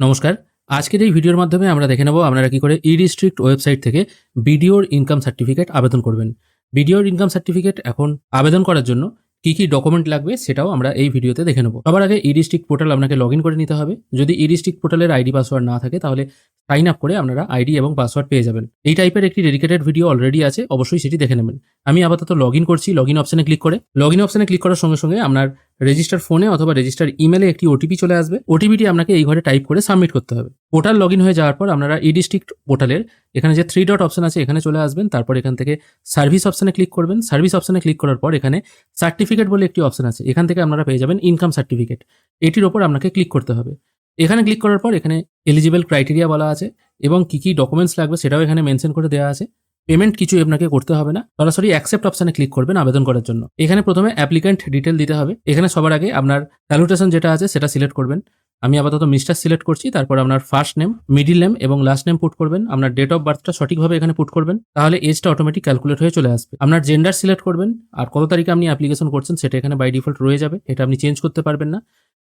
নমস্কার। আজকের এই ভিডিওর মাধ্যমে আমরা দেখে নেব আপনারা কী করে ই ডিস্ট্রিক্ট ওয়েবসাইট থেকে বিডিওর ইনকাম সার্টিফিকেট আবেদন করবেন। বিডিওর ইনকাম সার্টিফিকেট এখন আবেদন করার জন্য কি কি ডকুমেন্ট লাগবে সেটাও আমরা এই ভিডিওতে দেখে নেব। সবার আগে ই ডিস্ট্রিক্ট পোর্টাল আপনাকে লগ করে নিতে হবে। যদি ই ডিস্ট্রিক্ট পোর্টালের আইডি পাসওয়ার্ড না থাকে তাহলে সাইন আপ করে আপনারা আইডি এবং পাসওয়ার্ড পেয়ে যাবেন। এই টাইপের একটি ডেডিকেটেড ভিডিও অলরেডি আছে, অবশ্যই সেটি দেখে নেবেন। আমি আপাতত লগ ইন করছি লগ ইন অপশনে ক্লিক করে। লগ ইন অপশনে ক্লিক করার সঙ্গে সঙ্গে আপনার রেজিস্টার ফোনে অথবা রেজিস্টার ইমেলে একটি ওটিপি চলে আসবে। ওটিপিটি আপনাকে এই ঘরে টাইপ করে সাবমিট করতে হবে। পোর্টাল লগ ইন হয়ে যাওয়ার পর আপনারা ই ডিস্ট্রিক্ট পোর্টালের এখানে যে থ্রি ডট অপশন আছে, এখানে চলে আসবেন। তারপর এখান থেকে সার্ভিস অপশনে ক্লিক করবেন। সার্ভিস অপশনে ক্লিক করার পর এখানে সার্টিফিকেট বলে একটি অপশন আছে। এখান থেকে আপনারা পেয়ে যাবেন ইনকাম সার্টিফিকেট এটির ওপর আপনাকে ক্লিক করতে হবে। এখানে ক্লিক করার পর এখানে এলিজিবল ক্রাইটেরিয়া বলা আছে এবং কি কি ডকুমেন্টস লাগবে সেটাও এখানে মেনশন করে দেওয়া আছে। পেমেন্ট কিছু আপনাকে করতে হবে না। সরাসরি অ্যাকসেপ্ট অপশানে ক্লিক করবেন আবেদন করার জন্য। এখানে প্রথমে অ্যাপ্লিক্যান্ট ডিটেল দিতে হবে। এখানে সবার আগে আপনার স্যালুটেশন যেটা আছে সেটা সিলেক্ট করবেন। আমি আপাতত মিস্টার সিলেক্ট করছি, তারপর আপনার ফার্স্ট নেম মিডিল নেম এবং লাস্ট নেম পুট করবেন। আপনার ডেট অফ বার্থটা সঠিকভাবে এখানে পুট করবেন। তাহলে এজটা অটোমেটিক ক্যালকুলেট হয়ে চলে আসবে। আপনার জেন্ডার সিলেক্ট করবেন। আর কত তারিখে আপনি অ্যাপ্লিকেশন করছেন সেটা এখানে বাই ডিফল্ট রয়ে যাবে। এটা আপনি চেঞ্জ করতে পারবেন না।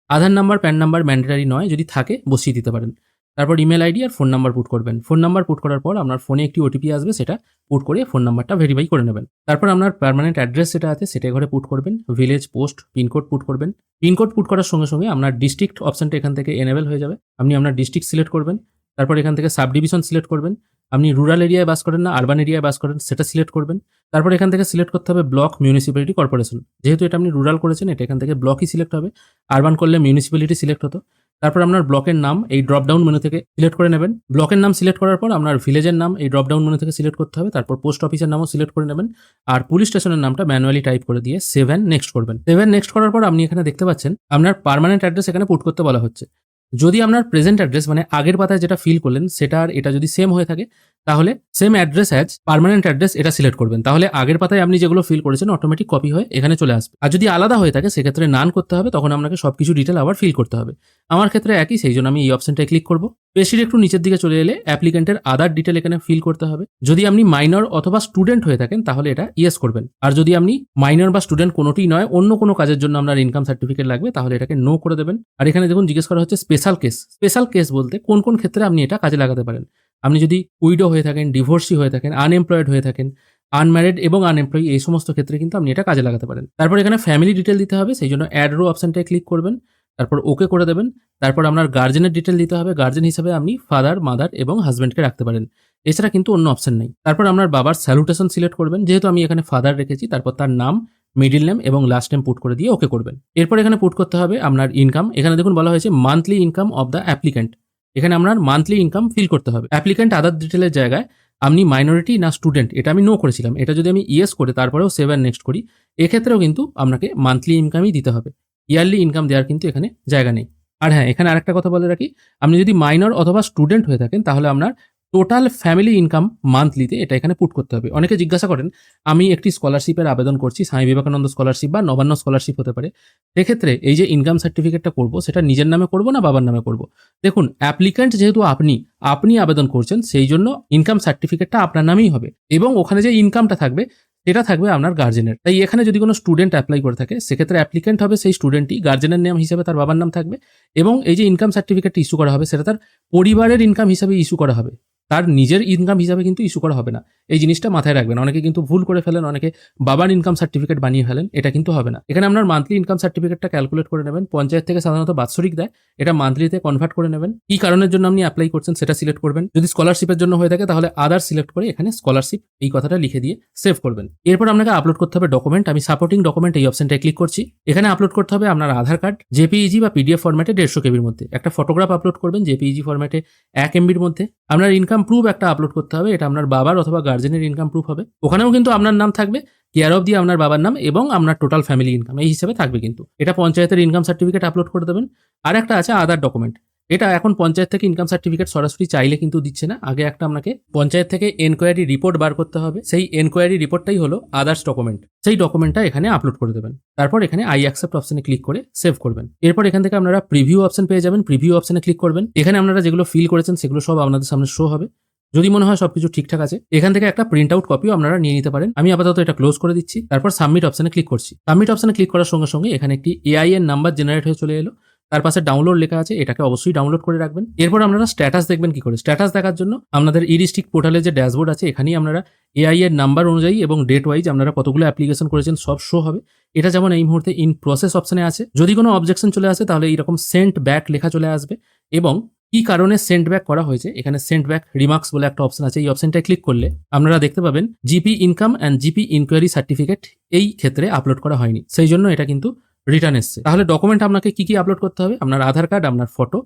Aadhaar number PAN number mandatory নয়। যদি থাকে, বসিয়ে দিতে পারেন। তারপর ইমেল আইডি আর ফোন নাম্বার পুট করবেন। ফোন নাম্বার পুট করার পর আপনার ফোনে একটি ওটিপি আসবে, সেটা পুট করে ফোন নাম্বারটা ভেরিফাই করে নেবেন। তারপর আপনার পারমানেন্ট অ্যাড্রেস যেটা আছে সেটা ঘরে পুট করবেন। ভিলেজ পোস্ট পিনকোড পুট করবেন। পিনকোড পুট করার সঙ্গে সঙ্গে আপনার ডিস্ট্রিক্ট অপশনটা এখান থেকে এনেবেল হয়ে যাবে। আপনি আপনার ডিস্ট্রিক্ট সিলেক্ট করবেন। তারপর এখান থেকে সাব ডিভিশন সিলেক্ট করবেন। আপনি রুরাল এরিয়ায় বাস করেন না আরবান এরিয়ায় বাস করেন, সেটা সিলেক্ট করবেন। তারপর এখান থেকে সিলেক্ট করতে হবে ব্লক মিউনিসিপ্যালিটি কর্পোরেশন যেহেতু এটা আপনি রুরাল করেছেন, এটা এখান থেকে ব্লকই সিলেক্ট হবে। আরবান করলে মিউনিসিপ্যালিটি সিলেক্ট হতো। তারপর আপনার ব্লকের নাম এই ড্রপডাউন মেনু থেকে সিলেক্ট করে নেবেন। ব্লকের নাম সিলেক্ট করার পর আপনার ভিলেজের নাম এই ড্রপডাউন মেনু থেকে সিলেক্ট করতে হবে। তারপর পোস্ট অফিসের নামও সিলেক্ট করে নেবেন। আর পুলিশ স্টেশনের নামটা ম্যানুয়ালি টাইপ করে দিয়ে সেভেন নেক্সট করবেন। সেভেন নেক্সট করার পর আপনি এখানে দেখতে পাচ্ছেন, আপনার পার্মানেন্ট অ্যাড্রেস এখানে পুট করতে বলা হচ্ছে। যদি আপনার প্রেজেন্ট অ্যাড্রেস মানে আগের পাতায় যেটা ফিল করলেন, সেটা আর এটা যদি সেম হয়ে থাকে তাহলে same address as permanent address এটা সিলেক্ট করবেন। তাহলে আগের পাতায় আপনি যেগুলো ফিল করেছেন অটোমেটিক কপি হয়ে এখানে চলে আসবে। আর যদি আলাদা হয়ে থাকে, সেক্ষেত্রে নান করতে হবে, তখন আপনাকে সবকিছু ডিটেল আবার ফিল করতে হবে। আমার ক্ষেত্রে একই, সেই জন্য আমি এই অপশনটায় ক্লিক করব। বেশির একটু নিচের দিকে চলে এলে অ্যাপ্লিকেন্টের আদার ডিটেল এখানে ফিল করতে হবে। যদি আপনি মাইনর অথবা স্টুডেন্ট হয়ে থাকেন, তাহলে এটা ইয়েস করবেন। আর যদি আপনি মাইনর বা স্টুডেন্ট কোনোটিই নয়, অন্য কোনো কাজের জন্য আপনার ইনকাম সার্টিফিকেট লাগবে, তাহলে এটাকে নো করে দেবেন। আর এখানে দেখুন, জিজ্ঞেস করা হচ্ছে স্পেশাল কেস স্পেশাল কেস বলতে কোন কোন ক্ষেত্রে আপনি এটা কাজে লাগাতে পারেন? আপনি যদি উইডো হয়ে থাকেন, ডিভোর্সি হয়ে থাকেন, আনএমপ্লয়েড হয়ে থাকেন, আনম্যারিড এবং আনএমপ্লয়ি, এই সমস্ত ক্ষেত্রে কিন্তু আপনি এটা কাজে লাগাতে পারেন। তারপর এখানে ফ্যামিলি ডিটেল দিতে হবে, সেই জন্য অ্যাড রো অপশনটায় ক্লিক করবেন, তারপর ওকে করে দেবেন, তারপর আপনার গার্জেনের ডিটেল দিতে হবে গার্জেন হিসেবে আপনি ফাদার মাদার এবং হাজব্যান্ডকে রাখতে পারেন। এছাড়া কিন্তু অন্য অপশান নেই। তারপর আপনার বাবার স্যালুটেশন সিলেক্ট করবেন, যেহেতু আমি এখানে ফাদার রেখেছি, তারপর তার নাম মিডিল নেম এবং লাস্ট নেম পুট করে দিয়ে ওকে করবেন। এরপর এখানে পুট করতে হবে আপনার ইনকাম এখানে দেখুন বলা হয়েছে monthly income of the applicant এখানে আপনার মান্থলি ইনকাম ফিল করতে হবে। অ্যাপ্লিকেন্ট আদার ডিটেলের জায়গায় আপনি মাইনরিটি না স্টুডেন্ট এটা আমি নো করেছিলাম। এটা যদি আমি ইয়েস করে তারপরেও সেভেন নেক্সট করি, এক্ষেত্রেও কিন্তু আপনাকে মান্থলি ইনকামই দিতে হবে। ইয়ারলি ইনকাম দেওয়ার কিন্তু এখানে জায়গা নেই। আর হ্যাঁ এখানে আরেকটা কথা বলে রাখি, আপনি যদি মাইনর অথবা স্টুডেন্ট হয়ে থাকেন, তাহলে আপনার টোটাল ফ্যামিলি ইনকাম মান্থলিতে এটা এখানে পুট করতে হবে। অনেকে জিজ্ঞাসা করেন, আমি একটি স্কলারশিপের আবেদন করছি, স্বামী বিবেকানন্দ স্কলারশিপ বা নবান্ন স্কলারশিপ হতে পারে। সেক্ষেত্রে এই যে ইনকাম সার্টিফিকেটটা করব, সেটা নিজের নামে করব না বাবার নামে করব? দেখুন অ্যাপ্লিক্যান্ট যেহেতু আপনি আপনি আবেদন করছেন, সেই জন্য ইনকাম সার্টিফিকেটটা আপনার নামেই হবে এবং ওখানে যে ইনকামটা থাকবে, সেটা থাকবে আপনার গার্জেনের তাই এখানে যদি কোনো স্টুডেন্ট অ্যাপ্লাই করে থাকে, সেক্ষেত্রে অ্যাপ্লিকেন্ট হবে সেই স্টুডেন্টই গার্জেনের নাম হিসেবে তার বাবার নাম থাকবে এবং এই যে ইনকাম সার্টিফিকেটটা ইস্যু করা হবে, সেটা তার পরিবারের ইনকাম হিসাবে ইস্যু করা হবে। তার নিজের ইনকাম হিসাবে কিন্তু ইস্যু করা হবে না। এই জিনিসটা মাথায় রাখবেন। অনেকে কিন্তু ভুল করে ফেলেন, অনেকে বাবার ইনকাম সার্টিফিকেট বানিয়ে ফেলেন, এটা কিন্তু হবে না। এখানে আপনার মান্থলি ইনকাম সার্টিফিকেটটা ক্যালকুলেট করে নেবেন, পঞ্চায়েত থেকে সাধারণত বাৎসরিক দেয়, এটা মান্থলিতে কনভার্ট করে নেবেন। কি কারণের জন্য আপনি অ্যাপ্লাই করছেন, সেটা সিলেক্ট করবেন। যদি স্কলারশিপের জন্য হয়ে থাকে, তাহলে আদার সিলেক্ট করে এখানে স্কলারশিপ এই কথাটা লিখে দিয়ে সেভ করবেন। এরপর আপনাকে আপলোড করতে হবে ডকুমেন্ট আমি সাপোর্টিং ডকুমেন্ট এই অপশনটায় ক্লিক করছি। এখানে আপলোড করতে হবে আপনার আধার কার্ড জেপিইজি বা পিডিএফ ফরম্যাটে দেড়শো কেবির মধ্যে। একটা ফটোগ্রাফ আপলোড করবেন জেপিইজি ফরম্যাটে এক এমবির মধ্যে। আপনার ইনকাম প্রুফ একটা আপলোড করতে হবে। এটা আপনার বাবার অথবা গার্জেনের ইনকাম প্রুফ হবে। ওখানেও কিন্তু আপনার নাম থাকবে কেয়ার অফ দিয়ে আপনার বাবার নাম এবং আপনার টোটাল ফ্যামিলি ইনকাম এই হিসেবে থাকবে কিন্তু। এটা পঞ্চায়েতের ইনকাম সার্টিফিকেট আপলোড করে দেবেন। আর একটা আছে আদার ডকুমেন্ট এটা এখন পঞ্চায়েত থেকে ইনকাম সার্টিফিকেট সরাসরি চাইলে কিন্তু দিচ্ছে না। আগে একটা আপনাকে পঞ্চায়েত থেকে এনকোয়ারি রিপোর্ট বার করতে হবে। সেই এনকোয়ারি রিপোর্টটাই হলো আদার্স ডকুমেন্ট সেই ডকুমেন্টটা এখানে আপলোড করে দেবেন। তারপর এখানে আই অ্যাকসেপ্ট অপশনে ক্লিক করে সেভ করবেন। এরপর এখান থেকে আপনারা প্রিভিউ অপশন পেয়ে যাবেন। প্রিভিউ অপশনে ক্লিক করবেন। এখানে আপনারা যেগুলো ফিল করেছেন, সেগুলো সব আপনাদের সামনে শো হবে। যদি মনে হয় সবকিছু ঠিকঠাক আছে, এখান থেকে একটা প্রিন্ট আউট কপিও আপনারা নিয়ে নিতে পারেন। আমি আপাতত এটা ক্লোজ করে দিচ্ছি। তারপর সাবমিট অপশনে ক্লিক করছি। সাবমিট অপশনে ক্লিক করার সঙ্গে সঙ্গে এখানে একটি এআই এর নাম্বার জেনারেট হয়ে চলে এলো। তার পাশে ডাউনলোড লেখা আছে, এটাকে অবশ্যই ডাউনলোড করে রাখবেন। এরপর আপনারা স্ট্যাটাস দেখবেন কি করে? স্ট্যাটাস দেখার জন্য আপনাদের ইরিস্টিক পোর্টালে যে ড্যাশবোর্ড আছে, এখানেই আপনারা এআই এর নাম্বার অনুযায়ী এবং ডেট ওয়াইজ আপনারা কতগুলো অ্যাপ্লিকেশন করেছেন, সব শো হবে। এটা যেমন এই মুহূর্তে ইন প্রসেস অপশনে আছে। যদি কোনো অবজেকশন চলে আসে, তাহলে এইরকম সেন্ট ব্যাক লেখা চলে আসবে এবং কি কারণে সেন্ট ব্যাক করা হয়েছে, এখানে সেন্ট ব্যাক রিমার্কস বলে একটা অপশন আছে, এই অপশনটায় ক্লিক করলে আপনারা দেখতে পাবেন GP income and GP enquiry certificate এই ক্ষেত্রে আপলোড করা হয়নি। সেই জন্য এটা কিন্তু রিটার্ন এসছে। তাহলে ডকুমেন্ট আপনাকে কি কি আপলোড করতে হবে? আপনার আধার কার্ড আপনার ফটো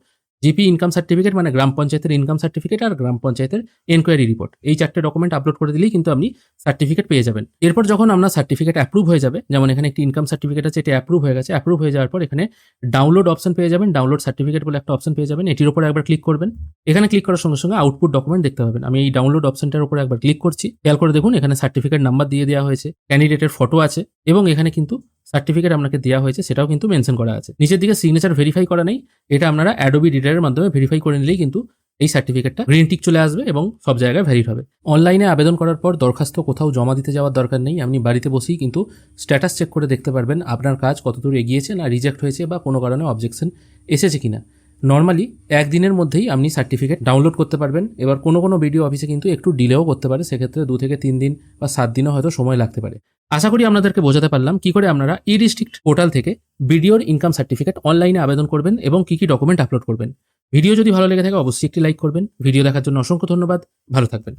জিপি ইনকাম সার্টিফিকেট মানে গ্রাম পঞ্চায়েতের ইনকাম সার্টিফিকেট আর গ্রাম পঞ্চায়েতের এনকোয়ারি রিপোর্ট এই চারটে ডকুমেন্ট আপলোড করে দিলেই কিন্তু আপনি সার্টিফিকেট পেয়ে যাবেন। এরপর যখন আপনার সার্টিফিকেট অ্যাপ্রুভ হয়ে যাবে, যেমন এখানে একটি ইনকাম সার্টিফিকেট আছে, এটা অ্যাপ্রুভ হয়ে গেছে অ্যাপ্রুভ হয়ে যাওয়ার পর এখানে ডাউনলোড অপশন পেয়ে যাবেন। ডাউনলোড সার্টিফিকেট বলে একটা অপশন পেয়ে যাবেন। এটির উপর একবার ক্লিক করবেন। এখানে ক্লিক করার সঙ্গে সঙ্গে আউটপুট ডকুমেন্ট দেখতে পাবেন। আমি এই ডাউনলোড অপশনটার উপর একবার ক্লিক করছি। খেয়াল করে দেখুন, এখানে সার্টিফিকেট নাম্বার দিয়ে দেওয়া হয়েছে ক্যান্ডিডেটের ফটো আছে এবং এখানে কিন্তু সার্টিফিকেট আপনাকে দেওয়া হয়েছে, সেটাও কিন্তু মেনশন করা আছে। নিচের দিকে সিগনেচার ভেরিফাই করা নেই, এটা আপনারা অ্যাডোবি ডিটারের মাধ্যমে ভেরিফাই করে নিলেই কিন্তু এই সার্টিফিকেটটা গ্রিন টিক চলে আসবে এবং সব জায়গায় ভ্যালিড হবে। অনলাইনে আবেদন করার পর দরখাস্ত কোথাও জমা দিতে যাওয়ার দরকার নেই, আপনি বাড়িতে বসেই কিন্তু স্ট্যাটাস চেক করে দেখতে পারবেন আপনার কাজ কতদূর এগিয়েছে না রিজেক্ট হয়েছে বা কোনো কারণে অবজেকশন এসেছে কিনা। নর্মালি একদিনের মধ্যেই আপনি সার্টিফিকেট ডাউনলোড করতে পারবেন। এবার কোনো কোনো ভিডিও অফিসে কিন্তু একটু ডিলেও করতে পারে। সেক্ষেত্রে দু থেকে তিন দিন বা সাত দিনও হয়তো সময় লাগতে পারে। আশা করি আপনাদেরকে বোঝাতে পারলাম কি করে আপনারা ই ডিস্ট্রিক্ট পোর্টাল থেকে ভিডিওর ইনকাম সার্টিফিকেট অনলাইনে আবেদন করবেন এবং কি কি ডকুমেন্ট আপলোড করবেন। ভিডিও যদি ভালো লেগে থাকে, অবশ্যই একটি লাইক করবেন। ভিডিও দেখার জন্য অসংখ্য ধন্যবাদ। ভালো থাকবেন।